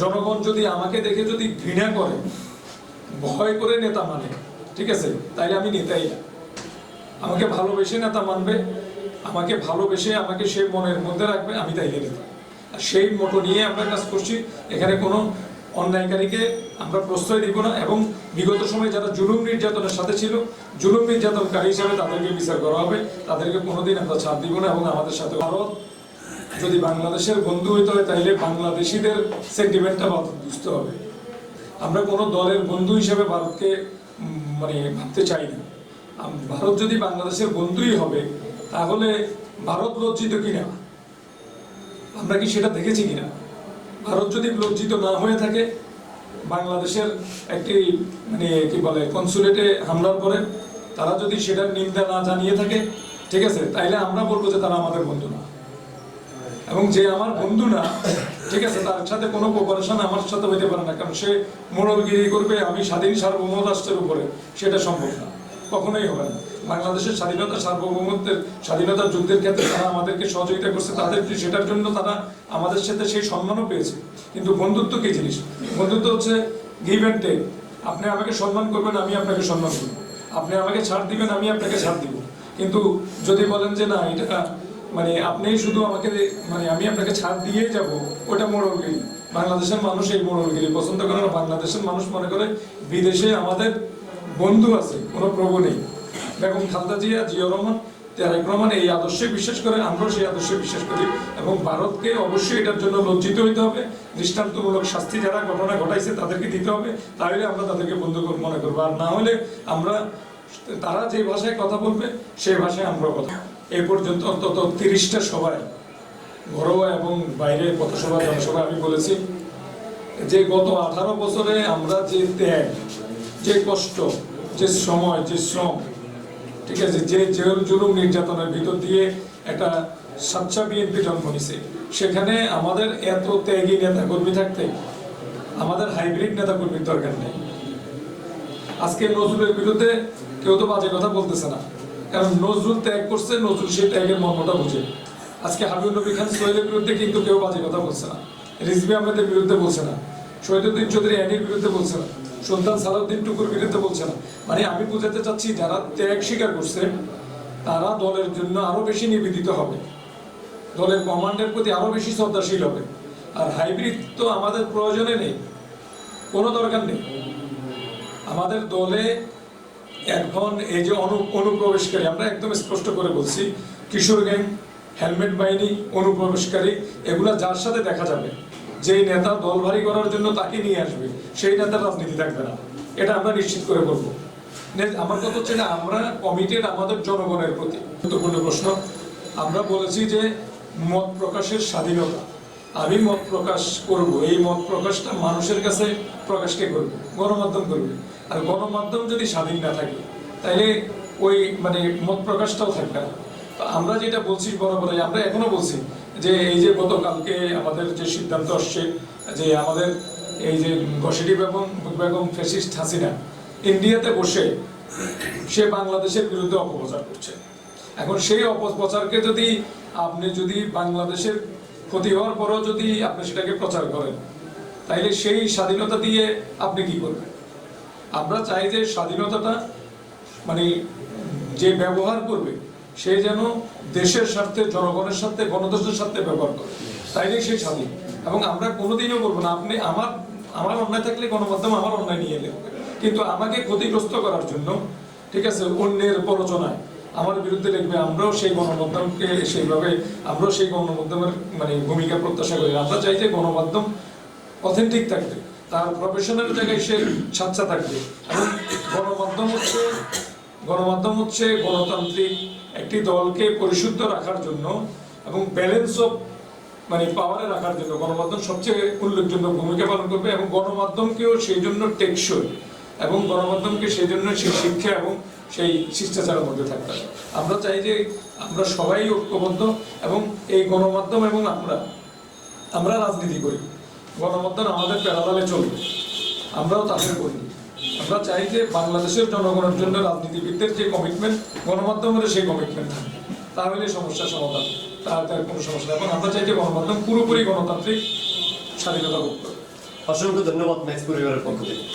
জনগণ যদি আমাকে দেখে যদি ঘৃণা করে, ভয় করে নেতা মানে ঠিক আছে? তাইলে আমি নেতাই না। আমাকে ভালোবেসে নেতা মানবে, আমাকে ভালোবেসে আমাকে সে মনের মধ্যে রাখবে, আমি তাইলে নেতা। আর সেই মোটো নিয়ে আমরা কাজ করছি। এখানে কোনো অন্যায়কারীকে আমরা প্রশ্রয় দিব না এবং বিগত সময়ে যারা জুলুম নির্যাতনের সাথে ছিল, জুলুম নির্যাতনকারী হিসাবে তাদেরকে বিচার করা হবে। তাদেরকে কোনোদিন আমরা ছাড় দিব না এবং আমাদের সাথে ভারত যদি বাংলাদেশের বন্ধু হইতে হয় তাহলে বাংলাদেশিদের সেন্টিমেন্টটা বুঝতে হবে। আমরা কোনো দলের বন্ধু হিসেবে ভারতকে মানে ভাবতে চাই না। ভারত যদি বাংলাদেশের বন্ধুই হবে, তাহলে ভারত লজ্জিত কিনা? আমরা কি সেটা দেখেছি কিনা? ভারত যদি লজ্জিত না হয়ে থাকে, বাংলাদেশের একটি মানে কি বলে কনসুলেটে হামলার পরে তারা যদি সেটার নিন্দা না জানিয়ে থাকে, ঠিক আছে, তাইলে আমরা বলব যে তারা আমাদের বন্ধু না। এবং যে আমার বন্ধু না ঠিক আছে, তার সাথে কোনো কোপারেশন আমার সাথে হইতে পারে না, কারণ সে মোড়লগিরি করবে, আমি স্বাধীন সার্বভৌম রাষ্ট্রের উপরে। সেটা সম্ভব না। কখনোই হবে না। বাংলাদেশের স্বাধীনতা, সার্বভৌমত্বের স্বাধীনতার যুদ্ধের ক্ষেত্রে তারা আমাদেরকে সহযোগিতা করছে, তাদের সেটার জন্য তারা আমাদের সাথে সেই সম্মানও পেয়েছে? কিন্তু বন্ধুত্ব কি জিনিস? বন্ধুত্ব হচ্ছে গিভ অ্যান্ড টেক আপনি আমাকে সম্মান করবেন, আমি আপনাকে সম্মান করব। আপনি আমাকে ছাড় দিবেন, আমি আপনাকে ছাড় দিব। কিন্তু যদি বলেন যে না, এটা মানে আপনি শুধু আমাকে মানে আমি আপনাকে ছাড় দিয়ে যাব, ওটা মোড়লগিরি বাংলাদেশের মানুষ এই মোড়লগিরি পছন্দ করে না, বাংলাদেশের মানুষ মনে করে বিদেশে আমাদের বন্ধু আছে, কোনো প্রভু নেই। বেগম খালদা জিয়া জিয়া রহমান, তারেক রহমান এই আদর্শে বিশ্বাস করে, আমরাও সেই আদর্শে বিশ্বাস করি এবং ভারতকে অবশ্যই এটার জন্য লজ্জিত হইতে হবে। দৃষ্টান্তমূলক শাস্তি যারা ঘটনা ঘটাইছে তাদেরকে দিতে হবে, তাহলে আমরা তাদেরকে বন্ধু মনে করব। আর না হলে আমরা, তারা যে ভাষায় কথা বলবে, সেই ভাষায় আমরা কথা এই পর্যন্ত অন্তত তিরিশটা সভায়, ঘরোয়া এবং বাইরে পথসভা, জনসভা আমি বলেছি। যে গত আঠারো বছরে আমরা যে ত্যাগ, যে কষ্ট, যে সময়, যে শ্রম, ঠিক আছে, যে জেল জুলুম নির্যাতনের ভিতর দিয়ে একটা সাচ্চা বিএনপি জন্ম নিছে, সেখানে আমাদের এত ত্যাগী নেতা কর্মী থাকতে আমাদের হাইব্রিড নেতা কর্মীর দরকার নেই। আজকে নজরুলের বিরুদ্ধে কেউ তো বাজে কথা বলতেছে না। কারণ নজরুল ত্যাগ করছে, নজরুল সেই ত্যাগের মর্মটা বুঝে। আজকে হাবিবুল নবী খান সোহেলের বিরুদ্ধে কিন্তু কেউ বাজে কথা বলছে না। রিজবি আহমেদের বিরুদ্ধে বলছে না। শহীদুদ্দিন চৌধুরী অ্যানির বিরুদ্ধে বলছে না। সুলতান সালাউদ্দিন টুকুর বিরুদ্ধে বলছে না। মানে আমি বুঝাতে চাচ্ছি, যারা ত্যাগ স্বীকার করছে, তারা দলের জন্য আরও বেশি নিবেদিত হবে। দলের কমান্ডের প্রতি আরও বেশি শ্রদ্ধাশীল হবে। আর হাইব্রিড তো আমাদের প্রয়োজনে নেই। কোনো দরকার নেই। আমাদের দলে এখন এই যে অনু, অনুপ্রবেশকারী, আমরা একদম স্পষ্ট করে বলছি, কিশোর গ্যাং হেলমেট বাহিনী, অনুপ্রবেশকারী, এগুলো যার সাথে দেখা যাবে, যেই নেতা দল ভারী করার জন্য তাকে নিয়ে আসবে, সেই নেতার রাজনীতি থাকবে না। এটা আমরা নিশ্চিত করে বলব। নে- আমার কথা হচ্ছে যে আমরা কমিটেড আমাদের জনগণের প্রতি। গুরুত্বপূর্ণ প্রশ্ন, আমরা বলেছি যে মত প্রকাশের স্বাধীনতা। আমি মত প্রকাশ করব, এই মত প্রকাশটা মানুষের কাছে প্রকাশকে করবে, গণমাধ্যম করবে। আর গণমাধ্যম যদি স্বাধীন না থাকে, তাইলে ওই মানে মত প্রকাশটাও থাকবে না। তো আমরা যেটা বলছি বরাবরই, আমরা এখনও বলছি যে এই যে গতকালকে আমাদের যে সিদ্ধান্ত আসছে যে আমাদের এই যে গসিটি বেগম বেগম ফেসিস্ট হাসিনা, ইন্ডিয়াতে বসে সে বাংলাদেশের বিরুদ্ধে অপপ্রচার করছে। এখন সেই অপপ্রচারকে যদি আপনি যদি বাংলাদেশের ক্ষতি হওয়ার পরেও যদি আপনি সেটাকে প্রচার করেন, তাইলে সেই স্বাধীনতা দিয়ে আপনি কি করবেন? আমরা চাই যে স্বাধীনতাটা মানে যে ব্যবহার করবে, সে যেন দেশের স্বার্থে, জনগণের স্বার্থে, গণতন্ত্রের স্বার্থে ব্যবহার করে। তাইলে সে স্বাধীন। এবং আমরা কোনোদিনও বলব না। আপনি আমার আমার অন্যায় থাকলে গণমাধ্যম আমার অন্যায় নিয়ে এলে কিন্তু আমাকে ক্ষতিগ্রস্ত করার জন্য, ঠিক আছে, অন্যের প্ররোচনায় আমার বিরুদ্ধে লিখবে, আমরাও সেই গণমাধ্যমকে সেইভাবে, আমরাও সেই গণমাধ্যমের মানে ভূমিকা প্রত্যাশা করি আমরা চাই যে গণমাধ্যম অথেন্টিক থাকবে। তার প্রফেশনাল জায়গায় সে স্বাচ্ছা থাকবে। এবং গণমাধ্যম হচ্ছে গণমাধ্যম হচ্ছে গণতান্ত্রিক একটি দলকে পরিশুদ্ধ রাখার জন্য এবং ব্যালেন্স অফ মানে পাওয়ারে রাখার জন্য গণমাধ্যম সবচেয়ে উল্লেখযোগ্য ভূমিকা পালন করবে এবং গণমাধ্যমকেও সেই জন্য টেকসই এবং গণমাধ্যমকে সেই জন্য সেই শিক্ষা এবং সেই শিষ্টাচারের মধ্যে থাকতে হবে। আমরা চাই যে আমরা সবাই ঐক্যবদ্ধ এবং এই গণমাধ্যম এবং আমরা আমরা রাজনীতি করি। গণমাধ্যম আমাদের প্যারালালে চলবে। আমরাও তাদের করি আমরা চাই যে বাংলাদেশের জনগণের জন্য রাজনীতিবিদদের যে কমিটমেন্ট গণমাধ্যমের সেই কমিটমেন্ট থাকে তাহলে সমস্যার সমাধান। তার কোনো সমস্যা এখন আমরা চাই যে গণমাধ্যম পুরোপুরি গণতান্ত্রিক স্বাধীনতা ভোগ করে অসংখ্য ধন্যবাদ ম্যাক্স পরিবারের পক্ষ থেকে।